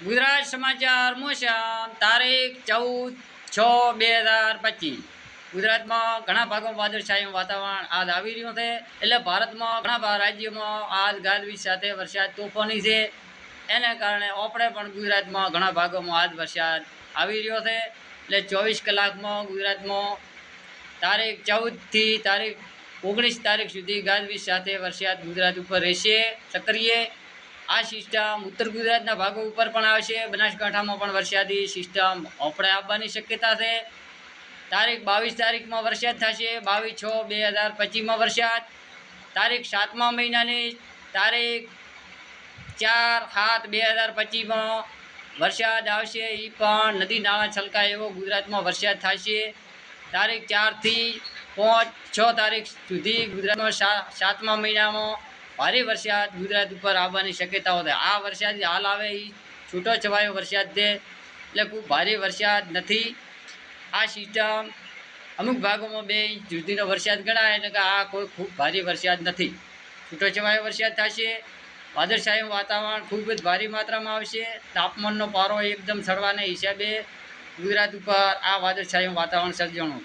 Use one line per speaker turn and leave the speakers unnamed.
ગુજરાત સમાચાર મોસમ તારીખ ચૌદ છ બે હજાર પચીસ. ગુજરાતમાં ઘણા ભાગોમાં વાદળછાયું વાતાવરણ આજ આવી રહ્યું છે. એટલે ભારતમાં ઘણા રાજ્યોમાં આજ ગાજવીજ સાથે વરસાદ તોફાની છે. એને કારણે આપણે પણ ગુજરાતમાં ઘણા ભાગોમાં આજ વરસાદ આવી રહ્યો છે. એટલે ચોવીસ કલાકમાં ગુજરાતમાં તારીખ ચૌદથી તારીખ ઓગણીસ તારીખ સુધી ગાજવીજ સાથે વરસાદ ગુજરાત ઉપર રહેશે. સક્રિય આ સિસ્ટમ ઉત્તર ગુજરાતના ભાગો ઉપર પણ આવશે. બનાસકાંઠામાં પણ વરસાદી સિસ્ટમ આપણે આવવાની શક્યતા છે. તારીખ બાવીસ તારીખમાં વરસાદ થશે. બાવીસ છ બે હજાર પચીસમાં વરસાદ. તારીખ સાતમા મહિનાની તારીખ ચાર સાત બે હજાર પચીસમાં વરસાદ આવશે. એ પણ નદી નાળા છલકાય એવો ગુજરાતમાં વરસાદ થશે. તારીખ ચારથી પાંચ છ તારીખ સુધી ગુજરાતમાં સાતમા મહિનામાં ભારે વરસાદ ગુજરાત ઉપર આવવાની શક્યતાઓ છે. આ વરસાદ હાલ આવે એ છૂટો છવાયો વરસાદ છે. એટલે ખૂબ ભારે વરસાદ નથી. આ સિસ્ટમ અમુક ભાગોમાં બે ઇંચ સુધીનો વરસાદ ગણાય એટલે કે આ કોઈ ખૂબ ભારે વરસાદ નથી. છૂટો છવાયો વરસાદ થશે. વાદળછાયું વાતાવરણ ખૂબ જ ભારે માત્રામાં આવશે. તાપમાનનો પારો એકદમ સડવાના હિસાબે ગુજરાત ઉપર આ વાદળછાયું વાતાવરણ સર્જાણું.